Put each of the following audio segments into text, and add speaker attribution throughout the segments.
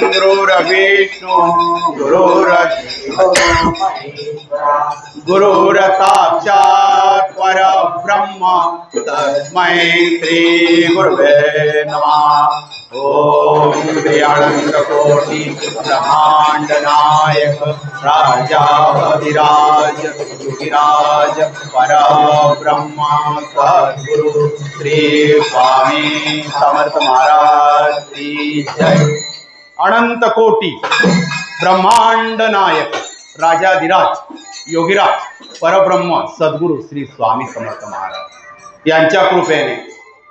Speaker 1: गुरुर्विष्णू गुरुर् गुरुर साक्षात परब्रह्म तस्मै श्री गुरुवे नमः। ओम श्री अनंत कोटी ब्रह्मांड नायक राजाधिराज योगिराज परब्रह्म सद्गुरु श्री स्वामी समर्थ महाराज की जय। अनंत कोटी ब्रह्मांड नायक राजाधिराज योगिराज परब्रह्म सद्गुरु श्री स्वामी समर्थ महाराज यांच्या कृपेने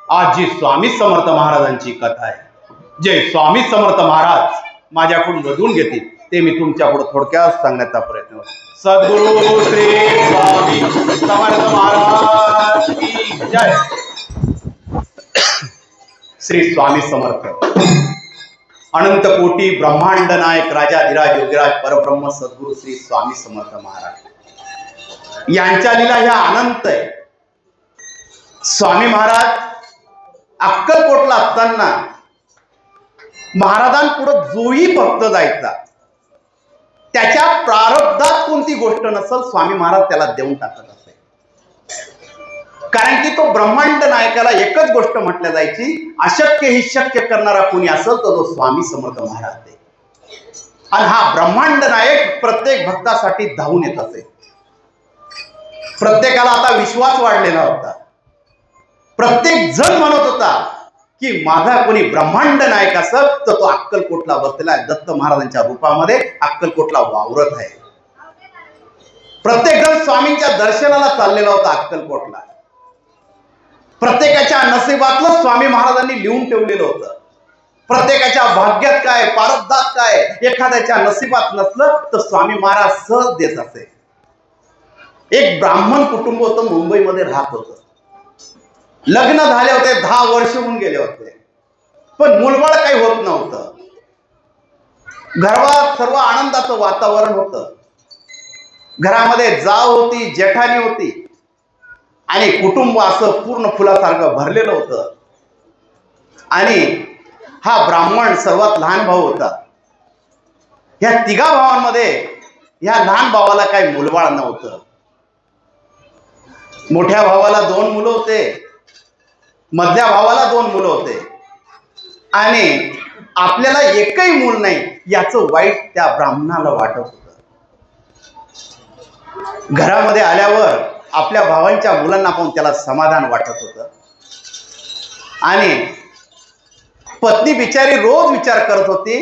Speaker 1: आज जी स्वामी समर्थ महाराजांची कथा आहे जे स्वामी समर्थ महाराज माझ्याकडून मधून घेतील ते मी तुमच्यापुढे थोडक्यात सांगण्याचा प्रयत्न करतो सद्गुरु श्री स्वामी समर्थ महाराज की जय श्री स्वामी समर्थ अनंत कोटी ब्रह्मांड नायक राजाधिराज योगीराज परब्रह्म सद्गुरु श्री स्वामी समर्थ महाराज. यांच्या लीला ह्या अनंत आहे. स्वामी महाराज अक्कलकोटला असताना महाराजांपुढं जोही भक्त जायचा. त्याच्या प्रारब्धात कोणती गोष्ट नसल स्वामी महाराज त्याला देऊन टाकत कारण की तो ब्रह्मांड नायकाला एकच गोष्ट म्हटल्या जायची अशक्य ही शक्य करणारा कोणी असेल तर तो स्वामी समर्थ महाराज आहे. आणि हा ब्रह्मांड नायक प्रत्येक भक्तासाठी धावून येत असे. प्रत्येकाला आता विश्वास वाढलेला होता. प्रत्येक जण म्हणत होता की माझा कोणी ब्रह्मांड नायक असत तर तो अक्कलकोटला बसलेला आहे. दत्त महाराजांच्या रूपामध्ये अक्कलकोटला वावरत आहे. प्रत्येक जण स्वामींच्या दर्शनाला चाललेला होता अक्कलकोटला. प्रत्येकाच्या नशिबातलं स्वामी महाराजांनी लिहून ठेवलेलं होतं. प्रत्येकाच्या भाग्यात काय पारब्धात काय एखाद्याच्या नशिबात नसलं तर स्वामी महाराज सहज देत असे. एक ब्राह्मण कुटुंब होतं मुंबईमध्ये राहत होत. लग्न झाले होते दहा वर्ष होऊन गेले होते. पण मुलबाळ काही होत नव्हतं. घरात सर्व आनंदाचं वातावरण होतं. घरामध्ये जाव होती जेठाणी होती. आणि कुटुंब असं पूर्ण फुलासारखं भरलेलं होतं. आणि हा ब्राह्मण सर्वात लहान भाऊ होता. ह्या तिघा भावांमध्ये ह्या लहान भावाला काही मुलबाळ नव्हतं. मोठ्या भावाला दोन मुलं होते. मधल्या भावाला दोन मुलं होते. आणि आपल्याला एकही मूल नाही याचं वाईट त्या ब्राह्मणाला वाटत घरामध्ये आल्यावर आपल्या भावांच्या मुलांना पाहून त्याला समाधान वाटत होतं. आणि पत्नी बिचारी रोज विचार करत होती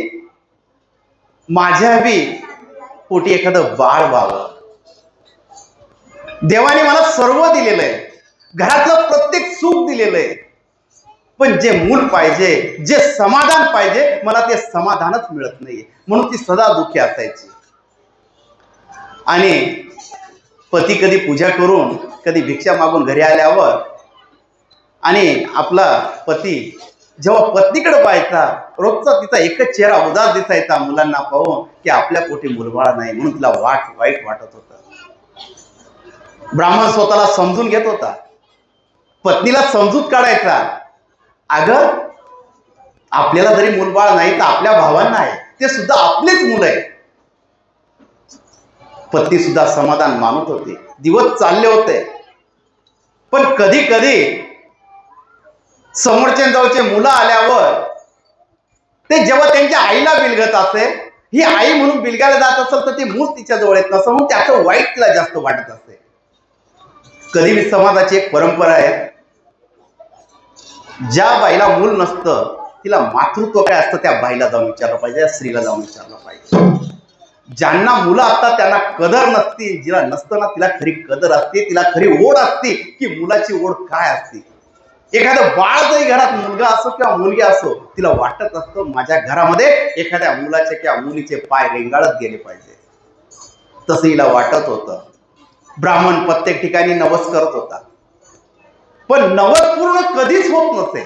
Speaker 1: माझ्या बी पोटी एखादं बाळ व्हावं. देवाने मला सर्व दिलेलं आहे घरातलं प्रत्येक सुख दिलेलं आहे पण जे मूल पाहिजे जे समाधान पाहिजे मला ते समाधानच मिळत नाहीये. म्हणून ती सदा दुःखी असायची. आणि पती कधी पूजा करून कधी भिक्षा मागून घरी आल्यावर आणि आपला पती जेव्हा पत्नीकडे पाहायचा रोजचा तिचा एकच चेहरा उदास दिसायचा मुलांना पाहून की आपल्या पोटी मुलबाळ नाही म्हणून तिला वाट वाईट वाटत होतं. ब्राह्मण स्वतःला समजून घेत होता. पत्नीला समजूत काढायचा. अगं आपल्याला जरी मुलबाळ नाही तर आपल्या भावांना आहे. ते सुद्धा आपलेच मुलं आहे पत्नी सुद्धा समाधान मानत होती. दिवस चालले होते. पण कधी कधी समोरच्या जवळचे मुलं आल्यावर ते जेव्हा त्यांच्या आईला बिलगत असे ही आई म्हणून बिलगायला जात असेल तर ती मूल तिच्या जवळ येत नसं म्हणून त्याचं वाईट तिला जास्त वाटत असते कधी मी समाजाची एक परंपरा आहे. ज्या बाईला मूल नसतं तिला मातृत्व काय असतं त्या बाईला जाऊन विचारलं पाहिजे स्त्रीला जाऊन विचारलं पाहिजे. ज्यांना मुलं असतात त्यांना कदर नसते. जिला नसतं ना तिला खरी कदर असते तिला खरी ओढ असते की मुलाची ओढ काय असते. एखादं बाळ जरी घरात मुलगा असो किंवा मुलगी असो तिला वाटत असतं माझ्या घरामध्ये एखाद्या मुलाचे किंवा मुलीचे पाय रेंगाळत गेले पाहिजे. तसं हिला वाटत होतं. ब्राह्मण प्रत्येक ठिकाणी नवस करत होता. पण नवस पूर्ण कधीच होत नसे.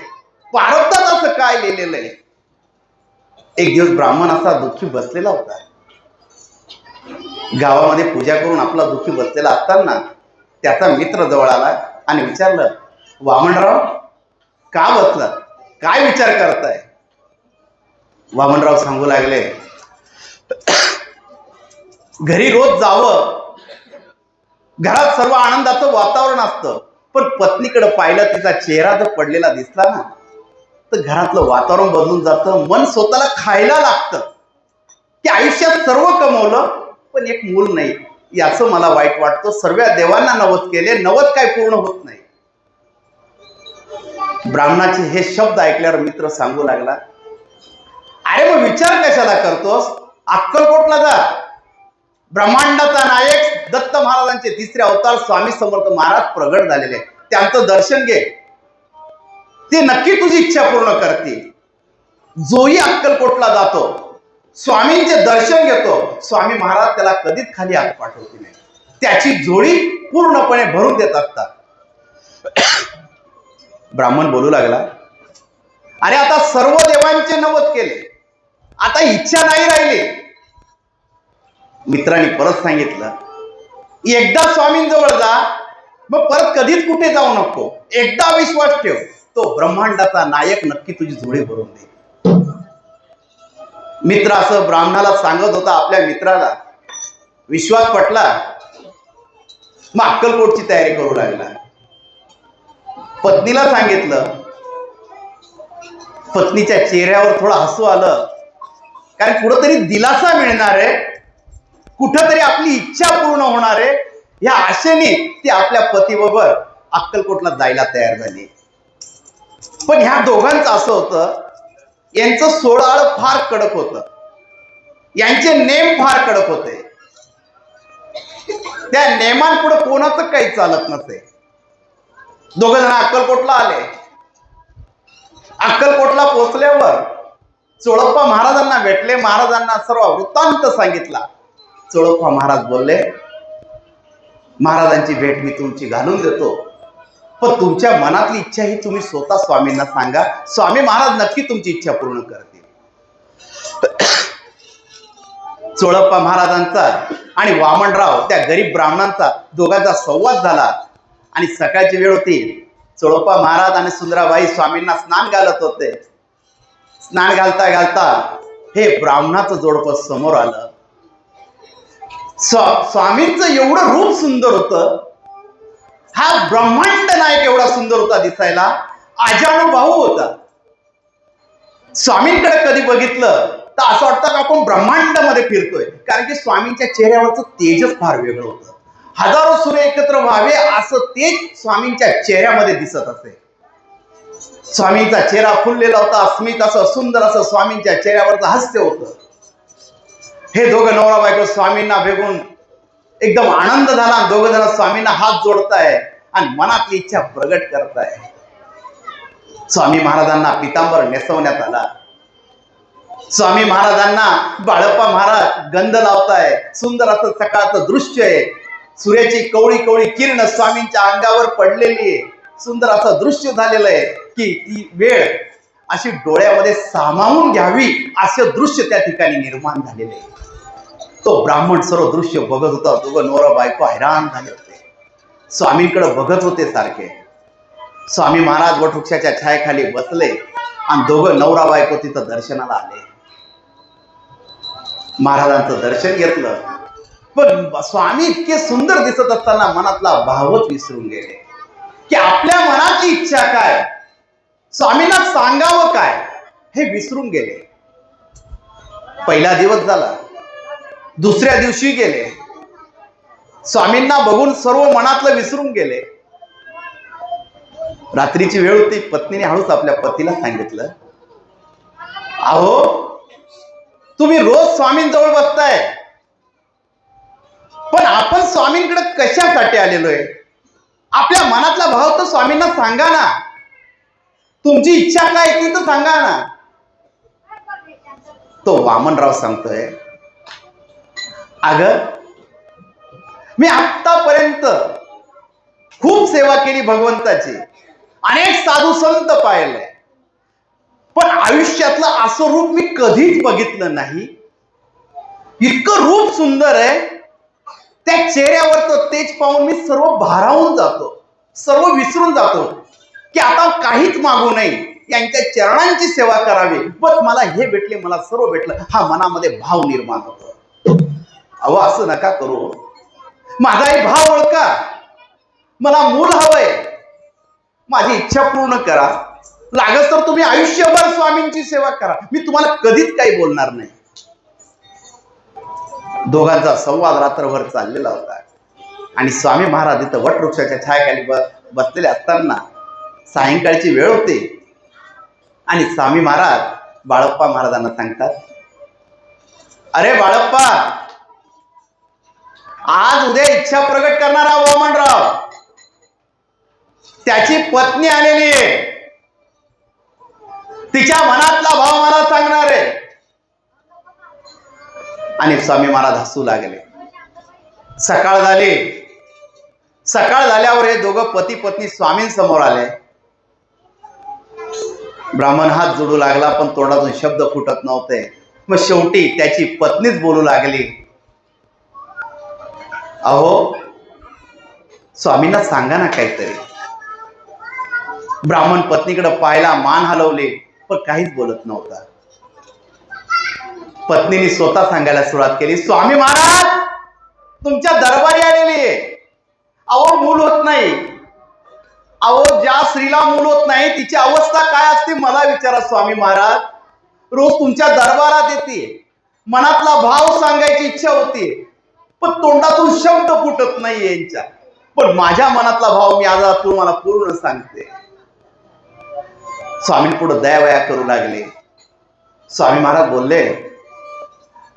Speaker 1: पारब्धात असं काय लिहिलेलं आहे? एक दिवस ब्राह्मण असा दुःखी बसलेला होता. गावामध्ये पूजा करून आपला दुःखी बसलेला असताना त्याचा मित्र जवळ आला आणि विचारलं वामनराव का बसला? काय विचार करताय? वामनराव सांगू लागले घरी रोज जावं. घरात सर्व आनंदाचं वातावरण असतं. पण पत्नीकडे पाहिलं तिचा चेहरा जर पडलेला दिसला ना तर घरातलं वातावरण बदलून जातं. मन स्वतःला खायला लागतं. की आयुष्यात सर्व कमवलं. पण एक मूल नाही. याचं मला वाईट वाटतं. सर्व देवांना नवत केले नवत काय पूर्ण होत नाही. ब्राह्मणाचे हे शब्द ऐकल्यावर मित्र सांगू लागला अरे मग विचार कशाला करतोस? अक्कलकोटला जा. ब्रह्मांडाचा नायक दत्त महाराजांचे तिसरे अवतार स्वामी समर्थ महाराज प्रगट झालेले. त्यांचं दर्शन घे. ते नक्की तुझी इच्छा पूर्ण करतील. जोही अक्कलकोटला जातो. स्वामींचे दर्शन घेतो. स्वामी महाराज त्याला कधीच खाली हात पाठवते नाही. त्याची जोडी पूर्णपणे भरून देत असतात. ब्राह्मण बोलू लागला अरे आता सर्व देवांचे नवत केले. आता इच्छा नाही राहिली. मित्रांनी परत सांगितलं एकदा स्वामींजवळ जा मग परत कधीच कुठे जाऊ नको. एकदा विश्वास ठेव. तो ब्रह्मांडाचा नायक नक्की तुझी जोडी भरून दे मित्र असं ब्राह्मणाला सांगत होता आपल्या मित्राला. विश्वास पटला. मग अक्कलकोटची तयारी करू लागला. पत्नीला सांगितलं. पत्नीच्या चेहऱ्यावर थोडं हसू आलं. कारण कुठंतरी दिलासा मिळणार आहे. कुठंतरी आपली इच्छा पूर्ण होणार आहे. या आशेने ती आपल्या पतीबरोबर अक्कलकोटला जायला तयार झाली. पण ह्या दोघांचं असं होतं यांचं सोडाळ फार कडक होत. यांचे नेम फार कडक होते. त्या नेमांपुढे कोणाचं काही चालत नसे. दोघ जण अक्कलकोटला आले. अक्कलकोटला पोचल्यावर चोळप्पा महाराजांना भेटले. महाराजांना सर्व वृत्तांत सांगितला. चोळप्पा महाराज बोलले महाराजांची भेट मी तुमची घालून देतो. पण तुमच्या मनातली इच्छा ही तुम्ही स्वतः स्वामींना सांगा. स्वामी महाराज नक्की तुमची इच्छा पूर्ण करतील. चोळप्पा महाराजांचा आणि वामनराव त्या गरीब ब्राह्मणांचा दोघांचा संवाद झाला. आणि सकाळची वेळ होती. चोळप्पा महाराज आणि सुंदराबाई स्वामींना स्नान घालत होते. स्नान घालता घालता हे ब्राह्मणाचं जोडपं समोर आलं. स्वामींचं एवढं रूप सुंदर होतं. हा ब्रह्मांड नायक एवढा सुंदर होता दिसायला. अजानुभाऊ होता. स्वामींकडे कधी बघितलं तर असं वाटतं का आपण ब्रह्मांडामध्ये फिरतोय. कारण की स्वामींच्या चेहऱ्यावरचं तेजच फार वेगळं होतं. हजारो सूर्य एकत्र व्हावे असं तेज स्वामींच्या चेहऱ्यामध्ये दिसत असे. स्वामींचा चेहरा फुललेला होता अस्मित असं सुंदर असं स्वामींच्या चेहऱ्यावरचं हास्य होतं. हे दोघं नवरा बायको स्वामींना भेगून एकदम आनंद झाला. दोघ जण स्वामींना हात जोडताय आणि मनातली इच्छा प्रगट करताय. स्वामी महाराजांना पितांबर नेसवण्यात आला. स्वामी महाराजांना बाळप्पा महाराज गंध लावताय. सुंदर असं सकाळचं दृश्य आहे. सूर्याची कवळी कवळी किरण स्वामींच्या अंगावर पडलेली आहे. सुंदर असं दृश्य झालेलं आहे की ती वेळ अशी डोळ्यामध्ये सामावून घ्यावी असं दृश्य त्या ठिकाणी निर्माण झालेलं आहे. तो ब्राह्मण सर्व दृश्य बघत होता. दोघं नवरा बायको हैराण झाले होते. स्वामींकडे बघत होते सारखे. स्वामी महाराज वटवृक्षाच्या छायेखाली बसले आणि दोघं नवरा बायको तिथं दर्शनाला आले. महाराजांचं दर्शन घेतलं. पण स्वामी इतके सुंदर दिसत असताना मनातला भावच विसरून गेले. की आपल्या मनाची इच्छा काय? स्वामींना सांगावं काय? हे विसरून गेले. पहिला दिवस झाला. दुसऱ्या दिवशी गेले. स्वामींना बघून सर्व मनातलं विसरून गेले. रात्रीची वेळ होती. पत्नीने हळूच आपल्या पतीला सांगितलं अहो तुम्ही रोज स्वामींजवळ बसताय. पण आपण स्वामींकडे कशासाठी आलेलो आहे आपल्या मनातला भाव तर स्वामींना सांगा ना. तुमची इच्छा काय ती तर सांगा ना. तो वामनराव सांगतोय अग मी आतापर्यंत खूप सेवा केली भगवंताची. अनेक साधू संत पाहिले पण आयुष्यातलं असं रूप मी कधीच बघितलं नाही. इतकं रूप सुंदर आहे. त्या चेहऱ्यावरचं तेज पाहून मी सर्व भारावून जातो सर्व विसरून जातो की आता काहीच मागू नये. यांच्या चरणांची सेवा करावी. बस मला हे भेटले मला सर्व भेटलं. हा मनामध्ये भाव निर्माण होतो. अहो असं नका करू. माझाही भाव ओळखा. मला मूल हवंय. माझी इच्छा पूर्ण करा. लागत तर तुम्ही आयुष्यभर स्वामींची सेवा करा. मी तुम्हाला कधीच काही बोलणार नाही. दोघांचा संवाद रात्रभर चाललेला होता. आणि स्वामी महाराज इथं वटवृक्षाच्या छायाखाली बसलेले असताना सायंकाळची वेळ होती. आणि स्वामी महाराज बाळप्पा महाराजांना सांगतात अरे बाळप्पा आज उद्या इच्छा प्रकट करणारा वामनराव त्याची पत्नी आलेली आहे. तिच्या मनातला भाव मला सांगणार आहे. आणि स्वामी महाराज हसू लागले. सकाळ झाली. सकाळ झाल्यावर हे दोघं पती पत्नी स्वामींसमोर आले. ब्राह्मण हात जोडू लागला पण तोंडातून शब्द फुटत नव्हते. मग शेवटी त्याची पत्नीच बोलू लागली. अहो स्वामींना सांगा ना काहीतरी. ब्राह्मण पत्नीकडे पाहायला मान हलवले पण काहीच बोलत नव्हता. पत्नीने स्वतः सांगायला सुरुवात केली स्वामी महाराज तुमच्या दरबारी आलेली आहे. अहो मूल होत नाही. अहो ज्या स्त्रीला मूल होत नाही तिची अवस्था काय असते मला विचारा स्वामी महाराज. रोज तुमच्या दरबारात येते. मनातला भाव सांगायची इच्छा होती. पण तोंडातून शब्द फुटत नाही यांच्या. पण माझ्या मनातला भाव मी आज तुम्हाला पूर्ण सांगते. स्वामी पुढे दयावया करू लागले. स्वामी महाराज बोलले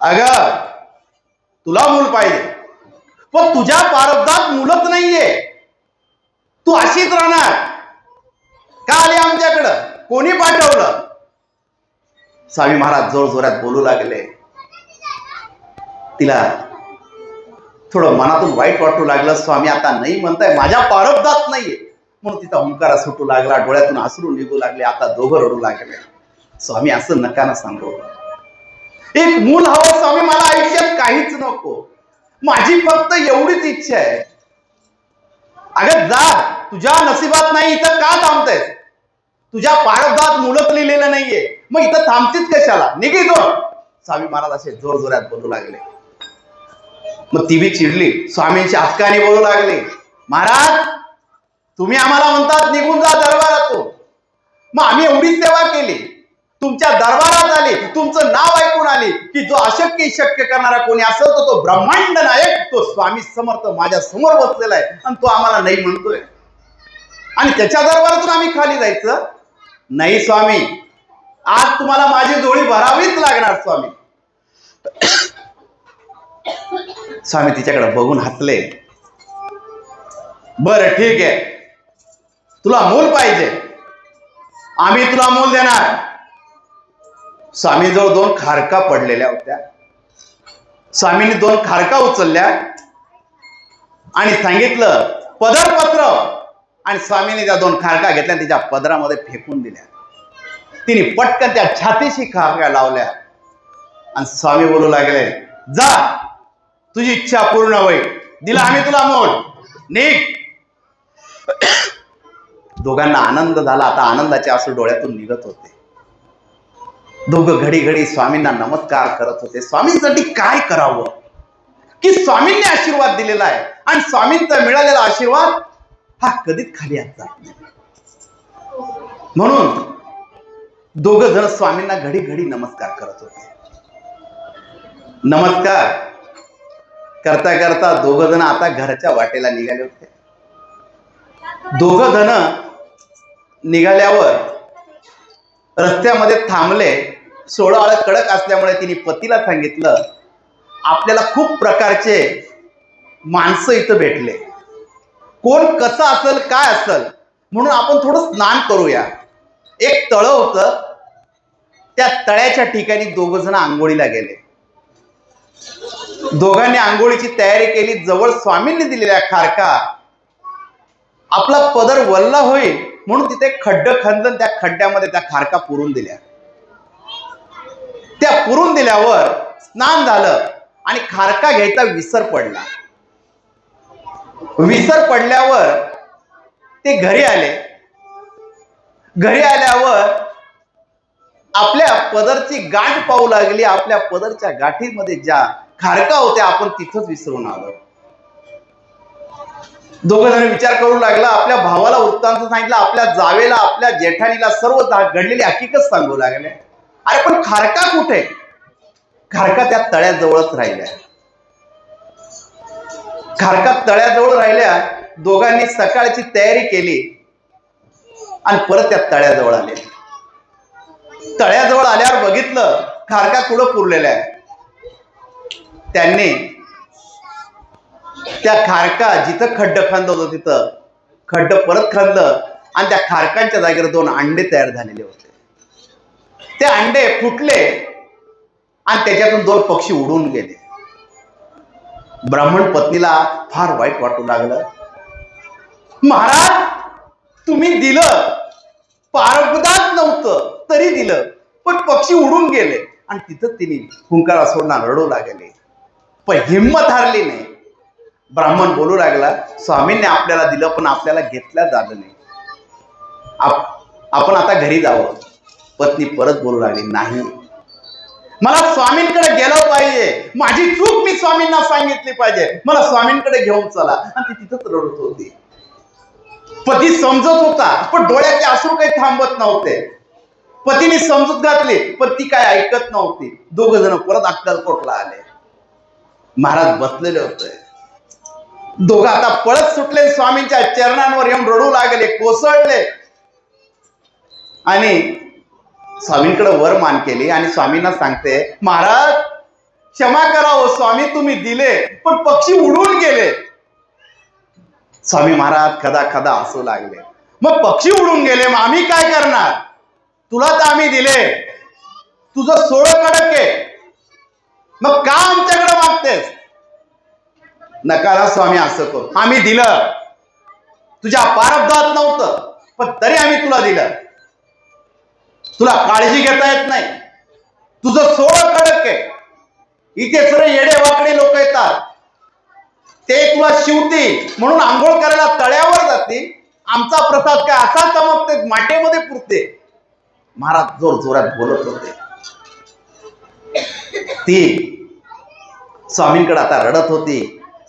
Speaker 1: अग तुला मूल पाहिजे. पण तुझ्या प्रारब्धात मुलत नाहीये. तू अशीच राहणार. का आले आमच्याकडं? कोणी पाठवलं? स्वामी महाराज जोर जोरात बोलू लागले. तिला थोडं मनातून वाईट वाटू लागलं स्वामी आता नाही म्हणताय माझ्या प्रारब्धात नाहीये. म्हणून तिचा हुंकारा सुटू लागला डोळ्यातून हसरू निघू लागले आता दोघं रडू लागले. स्वामी असं नका ना सांगू. एक मूल हवं स्वामी मला आयुष्यात काहीच नको. माझी फक्त एवढीच इच्छा आहे. अगं जा. तुझ्या नशिबात नाही इथं का थांबतेस तुझ्या पारब्धात मुलं लिहिलेलं नाहीये. मग इथं थांबतीच कशाला? निघी दोन स्वामी महाराज असे जोर जोरात बोलू लागले. मग ती बी चिडली. स्वामींची हक्काने बोलू लागले. महाराज तुम्ही आम्हाला म्हणतात निघून जा दरबारात मग आम्ही एवढी सेवा केली. तुमच्या दरबारात आले तुमचं नाव ऐकून आले की जो अशक्य शक्य करणारा कोणी असेल तर तो ब्रह्मांड नायक तो स्वामी समर्थ माझ्यासमोर बसलेला आहे आणि तो आम्हाला नाही म्हणतोय. आणि त्याच्या दरबारातून आम्ही खाली जायचं? नाही स्वामी. आज तुम्हाला माझी जोडी भरावीच लागणार स्वामी. स्वामी तिच्याकडे बघून हसले. बर ठीक आहे. तुला मूल पाहिजे. आम्ही तुला मूल देणार. स्वामीजवळ दोन खारका पडलेल्या होत्या. स्वामींनी दोन खारका उचलल्या आणि सांगितलं पदर पत्र आणि स्वामीने त्या दोन खारका घेतल्या आणि तिच्या पदरामध्ये फेकून दिल्या. तिने पटकन त्या छातीशी खारका लावल्या. आणि स्वामी बोलू लागले जा. तुझी इच्छा पूर्ण होईल. दिला आम्ही तुला मोल. निघ. दोघांना आनंद झाला. आता आनंदाचे आसू डोळ्यातून निघत होते. दोघं घडी घडी स्वामींना नमस्कार करत होते. स्वामींसाठी काय करावं? की स्वामींनी आशीर्वाद दिलेला आहे. आणि स्वामींचा मिळालेला आशीर्वाद हा कधीच खाली येत जात नाही. म्हणून दोघ जण स्वामींना घडी घडी नमस्कार करत होते. नमस्कार. करता करता दोघ जण आता घराच्या वाटेला निघाले होते. दोघ जण निघाल्यावर रस्त्यामध्ये थांबले. सोळा कडक असल्यामुळे तिने पतीला सांगितलं आपल्याला खूप प्रकारचे माणसं इथं भेटले. कोण कसं असेल काय असेल म्हणून आपण थोडं स्नान करूया. एक तळ होतं. त्या तळ्याच्या ठिकाणी दोघ जण आंघोळीला गेले. दोघांनी आंघोळीची तयारी केली जवळ स्वामींनी दिलेल्या खारका. आपला पदर वल्ला होईल म्हणून तिथे खड्ड खंदन त्या खड्ड्यामध्ये त्या खारका पुरून दिल्या. त्या पुरून दिल्यावर स्नान झालं आणि खारका घ्यायचा विसर पडला. विसर पडल्यावर ते घरी आले. घरी आल्यावर आपल्या पदरची गाठ पाहू लागली आपल्या पदरच्या गाठीमध्ये ज्या खारका होत्या आपण तिथंच विसरून आलो. दोघ जण विचार करू लागला आपल्या भावाला वृत्तांत सांगितलं आपल्या जावेला आपल्या जेठानीला सर्व घडलेली हकीकत सांगू लागले. अरे पण खारका कुठे? खारका त्या तळ्याजवळच राहिल्या. खारका तळ्याजवळ राहिल्या दोघांनी सकाळची तयारी केली आणि परत त्या तळ्याजवळ आले. तळ्याजवळ आल्यावर बघितलं खारका कुठं पुरलेल्या आहे? त्यांनी त्या खारका जिथं खड्ड खांदलं होतं तिथं खड्ड परत खांदलं आणि त्या खारकांच्या जागेवर दोन अंडे तयार झालेले होते. ते अंडे फुटले आणि त्याच्यातून दोन पक्षी उडून गेले. ब्राह्मण पत्नीला फार वाईट वाटू लागलं. महाराज तुम्ही दिलं. पारगदात नव्हतं तरी दिलं. पण पक्षी उडून गेले. आणि तिथं तिने हुंकारा सोडणार रडू लागले. पण हिंमत हारली नाही. ब्राह्मण बोलू लागला स्वामींनी आपल्याला दिलं पण आपल्याला घेतल्या झालं नाही. आपण आता घरी जावं. पत्नी परत बोलू लागली नाही. मला स्वामींकडे गेलं पाहिजे. माझी चूक मी स्वामींना सांगितली पाहिजे. मला स्वामींकडे घेऊन चला. आणि ती तिथंच रडत होती. पती समजत होता पण डोळ्याचे अश्रू काही थांबत नव्हते. पतीने समजूत घातली पण ती काय ऐकत नव्हती. दोघ जण परत अक्कलकोटला आले. महाराज बसलेले होते. दोघं आता पळत सुटले स्वामींच्या चरणांवर येऊन रडू लागले कोसळले. आणि स्वामींकडे वर मान केली आणि स्वामींना सांगते महाराज क्षमा करा हो स्वामी तुम्ही दिले पण पक्षी उडून गेले. स्वामी महाराज खदा खदा असू लागले. मग पक्षी उडून गेले मग आम्ही काय करणार? तुला तर आम्ही दिले. तुझं सोळ कडक आहे. मग का आमच्याकडे मागतेस नकारा स्वामी असं करू. आम्ही दिलं. तुझ्या पारब्धात नव्हतं पण तरी आम्ही तुला दिलं. तुला काळजी घेता येत नाही. तुझं सोळं कडक आहे. इथे सर येडे वाकडे लोक येतात. ते तुला शिवतील म्हणून आंघोळ करायला तळ्यावर जातील. आमचा प्रसाद काय असा चमकते माटेमध्ये पुरते महाराज जोर जोरात बोलत होते. ती स्वामींकडे आता रडत होती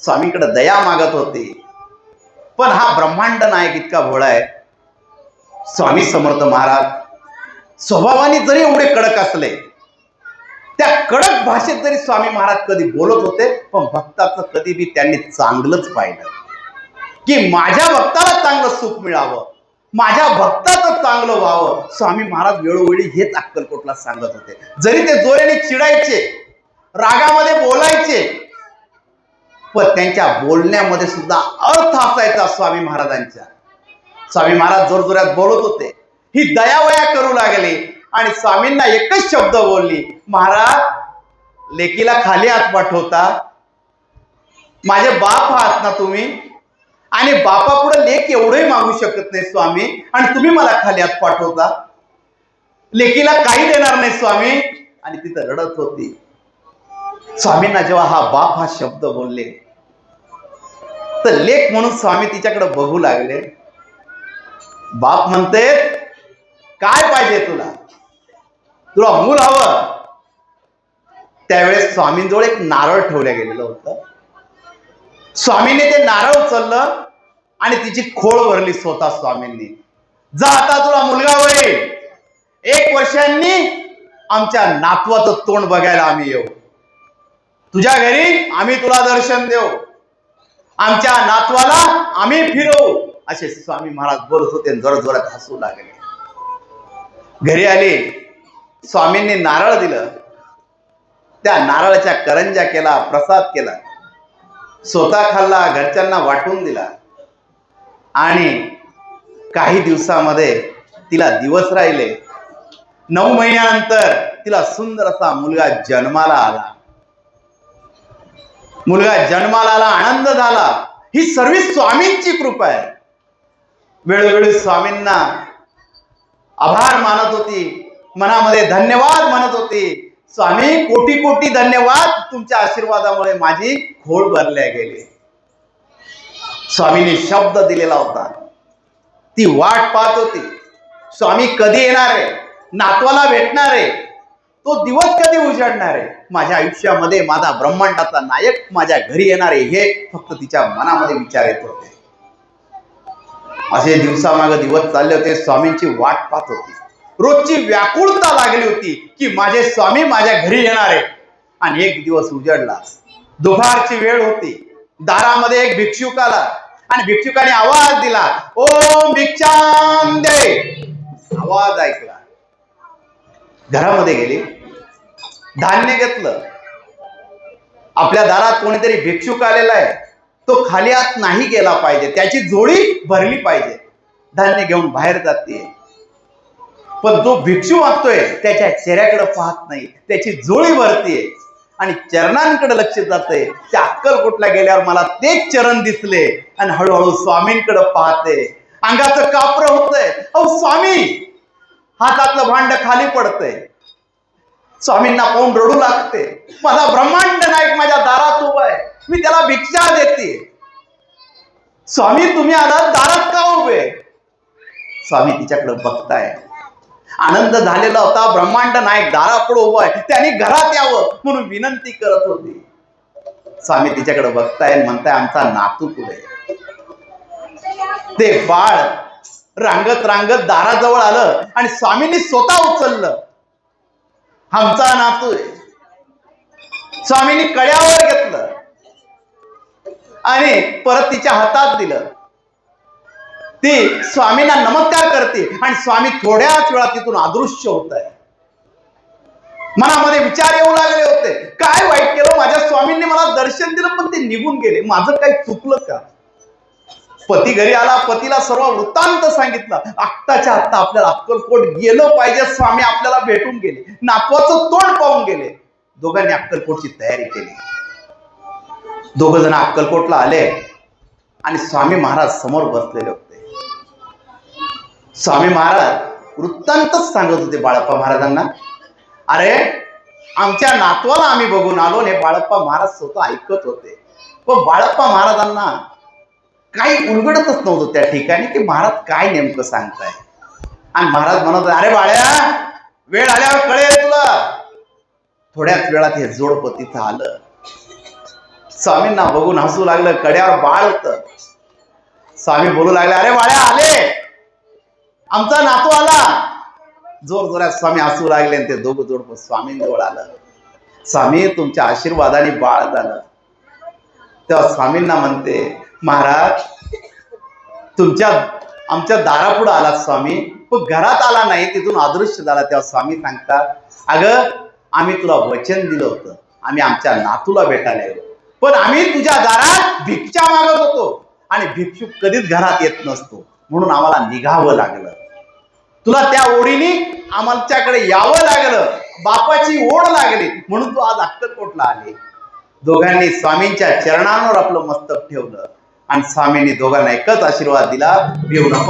Speaker 1: स्वामींकडे दया मागत होती. पण हा ब्रह्मांड नायक इतका भोळा आहे. स्वामी समर्थ महाराज स्वभावाने जरी एवढे कडक असले त्या कडक भाषेत जरी स्वामी महाराज कधी बोलत होते पण भक्ताचं कधी बी त्यांनी चांगलंच पाहिलं. की माझ्या भक्ताला चांगलं सुख मिळावं. माझ्या भक्ताचं चांगलं व्हावं स्वामी महाराज वेळोवेळी हेच अक्कलकोटला सांगत होते. जरी ते जोरेने चिडायचे रागामध्ये बोलायचे पण त्यांच्या बोलण्यामध्ये सुद्धा अर्थ असायचा स्वामी महाराजांच्या. स्वामी महाराज जोरजोरात बोलत होते. ही दयावया करू लागली आणि स्वामींना एकच शब्द बोलली महाराज लेकीला खाली हात पाठवता? माझे बाप आहात ना तुम्ही? आणि बापा पुढे लेख एवढंही मागू शकत नाही स्वामी. आणि तुम्ही मला खाली आत पाठवता. लेकीला काही देणार नाही स्वामी. आणि तिथं रडत होती. स्वामींना जेव्हा हा बाप हा शब्द बोलले तर लेख म्हणून स्वामी तिच्याकडे बघू लागले. बाप म्हणते काय पाहिजे तुला? तुला मूल हवं. त्यावेळेस स्वामींजवळ एक नारळ ठेवल्या गेलेलं होतं. स्वामीने ते नारळ उचललं आणि तिची खोळ भरली स्वतः स्वामींनी. जा आता तुला मुलगा होईल. एक वर्षांनी आमच्या नातवाचं तोंड बघायला आम्ही येऊ. तुझ्या घरी आम्ही तुला दर्शन देऊ. आमच्या नातवाला आम्ही फिरवू. असे स्वामी महाराज बोलत होते आणि जोरात हसू लागले. घरी आले. स्वामींनी नारळ दिलं. त्या नारळाच्या करंजा केला प्रसाद केला. स्वतः खाल्ला घरच्यांना वाटून दिला. आणि काही दिवसामध्ये तिला दिवस राहिले. नऊ महिन्यानंतर तिला सुंदर असा मुलगा जन्माला आला. मुलगा जन्माला आला आनंद झाला. ही सर्व स्वामींची कृपा आहे. वेळोवेळी स्वामींना आभार मानत होती. मनामध्ये धन्यवाद म्हणत होती. स्वामी कोटी कोटी धन्यवाद. तुमच्या आशीर्वादामुळे माझी खोड भरल्या गेली. स्वामीने शब्द दिलेला होता. ती वाट पाहत होती. स्वामी कधी येणार आहे? नातवाला भेटणार आहे? तो दिवस कधी उजाडणार आहे? माझ्या आयुष्यामध्ये माझा ब्रह्मांडाचा नायक माझ्या घरी येणार आहे हे फक्त तिच्या मनामध्ये विचार येत होते. असे दिवसामागे दिवस चालले होते स्वामींची वाट पाहत होती. रोजची व्याकुळता लागली होती की माझे स्वामी माझ्या घरी येणार. आहे आणि एक दिवस उजडला. दुपारची वेळ होती. दारामध्ये एक भिक्षुक आला. आणि भिक्षुकाने आवाज दिला ओम भिक्षांदे. आवाज ऐकला. घरामध्ये गेली. धान्य घेतलं. आपल्या दारात कोणीतरी भिक्षुक आलेला आहे. तो खाली आत नाही गेला पाहिजे. त्याची जोडी भरली पाहिजे. धान्य घेऊन बाहेर जाते. पण जो भिक्षू मागतोय त्याच्या चेहऱ्याकडे पाहत नाही. त्याची जोळी भरतीये आणि चरणांकडे लक्ष जाते त्या अक्कलकोटला गेल्यावर मला तेच चरण दिसले. आणि हळूहळू स्वामींकडे पाहते. अंगाचं कापर होतंय. अहो स्वामी! हातातलं भांड खाली पडतंय. स्वामींना पाहून रडू लागते. माझा ब्रह्मांड नाईक माझ्या दारात उभा आहे. मी त्याला भिक्षा देते. स्वामी तुम्ही आलात दारात का उभे? स्वामी तिच्याकडे बघताय. आनंद झालेला होता. ब्रह्मांड नायक दारापुढे उभा आहे. त्याने घरात यावं म्हणून विनंती करत होती. स्वामी तिच्याकडे बघताय म्हणताय आमचा नातू पुढे ते बाळ रांगत रांगत दाराजवळ आलं आणि स्वामींनी स्वतः उचललं. आमचा नातू आहे. स्वामींनी कळ्यावर घेतलं आणि परत तिच्या हातात दिलं. ती स्वामींना नमस्कार करते आणि स्वामी थोड्याच वेळात तिथून अदृश्य होत आहे मनामध्ये विचार येऊ लागले होते. काय वाईट केलं? माझ्या स्वामींनी मला दर्शन दिलं पण ते निघून गेले. माझं काही चुकलं का? पती घरी आला पतीला सर्व वृत्तांत सांगितलं. आत्ताच्या आत्ता आपल्याला अक्कलकोट गेलं पाहिजे स्वामी आपल्याला भेटून गेले. नातवाचं तोंड पाहून गेले. दोघांनी अक्कलकोटची तयारी केली. दोघ जण अक्कलकोटला आले आणि स्वामी महाराज समोर बसलेले होते. स्वामी महाराज वृत्तांतच सांगत होते बाळप्पा महाराजांना. अरे आमच्या नातवाला आम्ही बघून आलो आणि बाळप्पा महाराज स्वतः ऐकत होते. पण बाळप्पा महाराजांना काही उलगडतच नव्हतं त्या ठिकाणी की महाराज काय नेमकं सांगताय. आणि महाराज म्हणत होते, अरे बाळ्या वेळ आल्यावर कळेल तुला. थोड्याच वेळात हे जोडप तिथं आलं. स्वामींना बघून हसू लागलं कड्यावर बाळ होत. स्वामी बोलू लागले अरे बाळ्या आले. आमचा नातू आला. जोर जोरात स्वामी हसू लागले आणि ते दोघं जोड स्वामींजवळ आलं. स्वामी तुमच्या आशीर्वादाने बाळ झालं. तेव्हा स्वामींना म्हणते महाराज तुमच्या आमच्या दारापुढं आला स्वामी पण घरात आला नाही तिथून अदृश्य झाला. तेव्हा स्वामी सांगतात अगं आम्ही तुला वचन दिलं होतं. आम्ही आमच्या नातूला भेटायला येऊ पण आम्ही तुझ्या दारात भिक्षा मागत होतो आणि भिक्षुक कधीच घरात येत नसतो. म्हणून आम्हाला निघावं लागलं. तुला त्या ओढीने आमच्याकडे यावं लागलं. बापाची ओढ लागली. म्हणून तू आज अक्कलकोटला आले. दोघांनी स्वामींच्या चरणांवर आपलं मस्तक ठेवलं. आणि स्वामींनी दोघांना एकच आशीर्वाद दिला भिऊ नको.